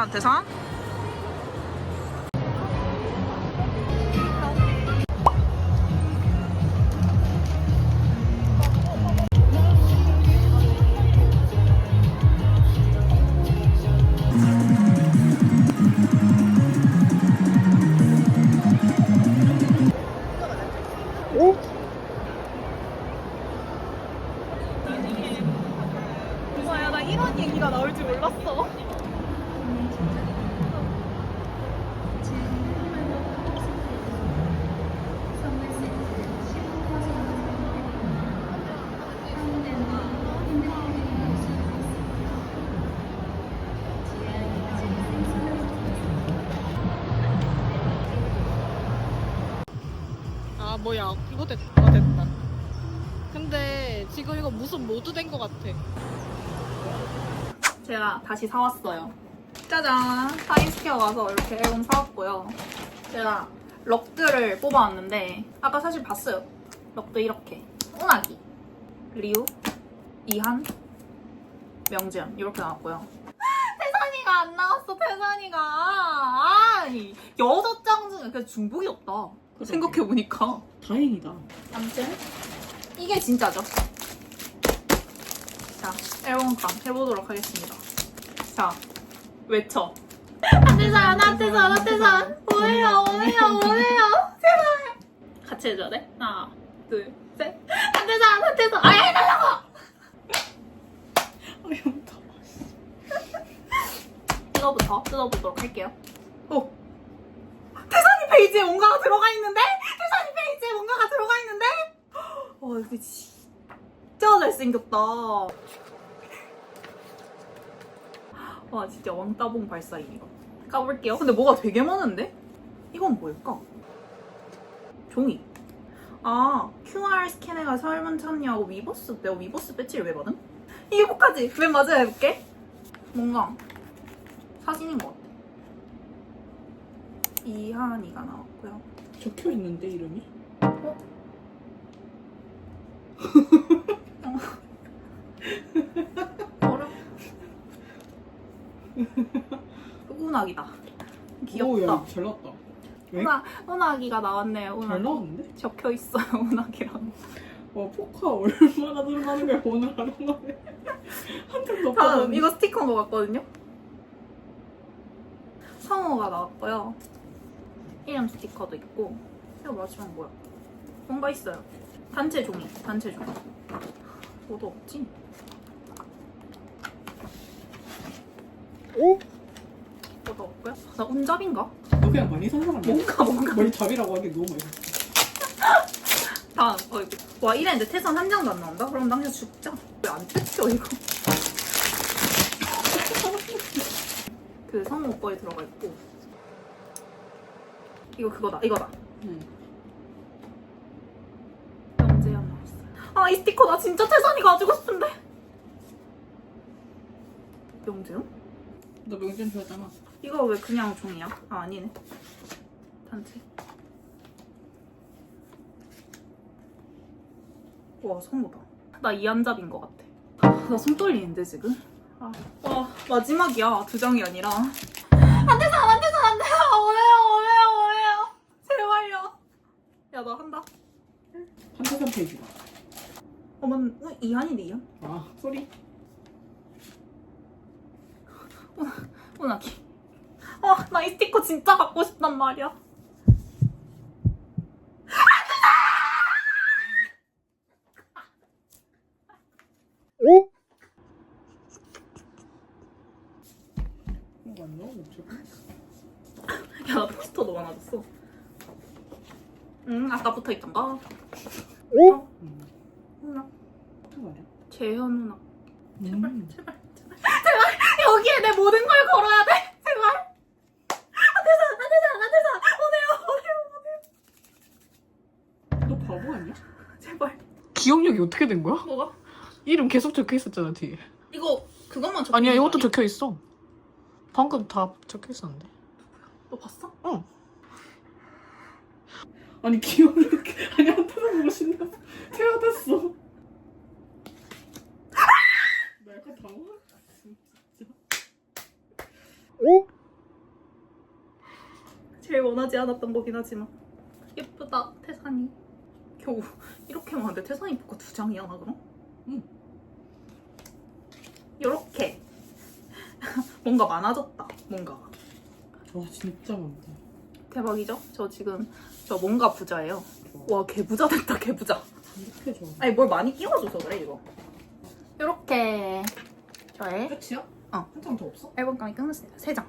한테산? 무서야 나 이런 얘기가 나올 줄 몰랐어. 아 뭐야. 이거 됐다 아, 됐다. 근데 지금 이거 무슨 모드 된 것 같아? 제가 다시 사왔어요 짜잔. 타임스퀘어 가서 이렇게 앨범 사왔고요. 제가 럭들을 뽑아왔는데 아까 사실 봤어요. 럭드 이렇게. 운하기. 리우 이한 명지연. 이렇게 나왔고요. 태산이가 안 나왔어 태산이가. 아니 여섯 장 중에 그냥 중복이 없다. 생각해보니까. 다행이다. 아무튼 이게 진짜죠. 자, 앨범감 해보도록 하겠습니다. 자, 외쳐. 한태산, 한태산, 한태산. 뭐예요, 뭐예요, 뭐예요. 제발. 같이 해줘야 돼? 하나, 둘, 셋. 한태산, 한태산. 아예 해달라고! 어이없다. 뜯어부터 뜯어보도록 할게요. 오. 태산이 페이지에 뭔가가 들어가 있는데? 태산이 페이지에 뭔가가 들어가 있는데? 와, 이거 진짜 잘생겼다. 와, 진짜 왕따봉 발사임, 이거. 까볼게요. 근데 뭐가 되게 많은데? 이건 뭘까? 종이. 아, QR 스캔해가 설문 참여하고 위버스, 내가 위버스 배지를 왜 받음? 이게 뭐까지? 맨 마지막에 해볼게. 뭔가 사진인 것 같아. 이하은이가 나왔고요. 적혀 있는데 이름이? 어 운학이다. 귀엽다. 오 야 잘 나왔다. 왜? 운학, 운학이가 나왔네요. 잘 운학. 나왔는데? 적혀 있어요. 운학이랑. 와 포카 얼마나 들어가는 거야 오늘 하루 만에 한턱 더 다음. 이거 스티커인 것 같거든요. 성우가 나왔고요. 이름 스티커도 있고. 이거 마지막 뭐야? 뭔가 있어요. 단체 종이. 단체 종이. 뭐도 없지? 오? 뭐도 없고요. 나 운잡인가? 너 그냥 많이 아니야? 뭔가 뭔가. 머리 잡이라고 하기 너무 많이. 다음 어이구 와 이랬는데 태산 한 장도 안 나온다? 그럼 나 그냥 죽자 왜 안 뜯겨 이거 그 성우 거에 들어가 있고 이거 그거다 이거다 응. 영재현 나왔어요 아이 스티커 나 진짜 태산이 가지고 싶은데 영재현? 너 명진 좋아하잖아. 이거 왜 그냥 종이야? 아 아니네. 단체. 와 성우다. 나 이한잡인 것 같아. 나 손 떨리는데 지금? 아, 와 마지막이야. 두 장이 아니라. 안 돼서 안 돼서 안 돼요. 오해요 오해요 오해요? 제발요. 야나 한다. 한태산 페이지가. 어머 어, 이한이네 이한 아 소리. 운하기 어 나 이 스티커 진짜 갖고 싶단 말이야 이거 안 나오고 없지? 야, 나 포스터도 많아졌어. 응, 아까 붙어 있던 거. 응. 누나, 어떻게 말이야? 재현 누나. 음. 제발, 제발. 여기에 내 모든 걸 걸어야 돼. 제발. 안 돼서, 안 돼서, 안 돼서. 오네요, 오네요, 오네요. 너 바보 아니야? 제발. 기억력이 어떻게 된 거야? 뭐가? 이름 계속 적혀 있었잖아 뒤에. 이거 그것만 적혀. 아니야 이것도? 적혀 있어. 방금 다 적혀 있었는데. 너 봤어? 어. 아니 기억력 아니 한타는 보고 신나 퇴화됐어. 나 약간 당황했어 진짜. 오? 제일 원하지 않았던 거긴 하지만 예쁘다 태산이 겨우 이렇게 많은데 태산이 포카 두 장이야 나 그럼? 응. 요렇게 뭔가 많아졌다 뭔가가 와 진짜 많다. 대박이죠? 저 지금 저 뭔가 부자예요 와 개부자 됐다 개부자 이렇게 좋아. 아니 뭘 많이 끼워줘서 그래 이거 요렇게 저의 끝이야? 어. 한장 더 없어? 앨범감이 끝났습니다 세장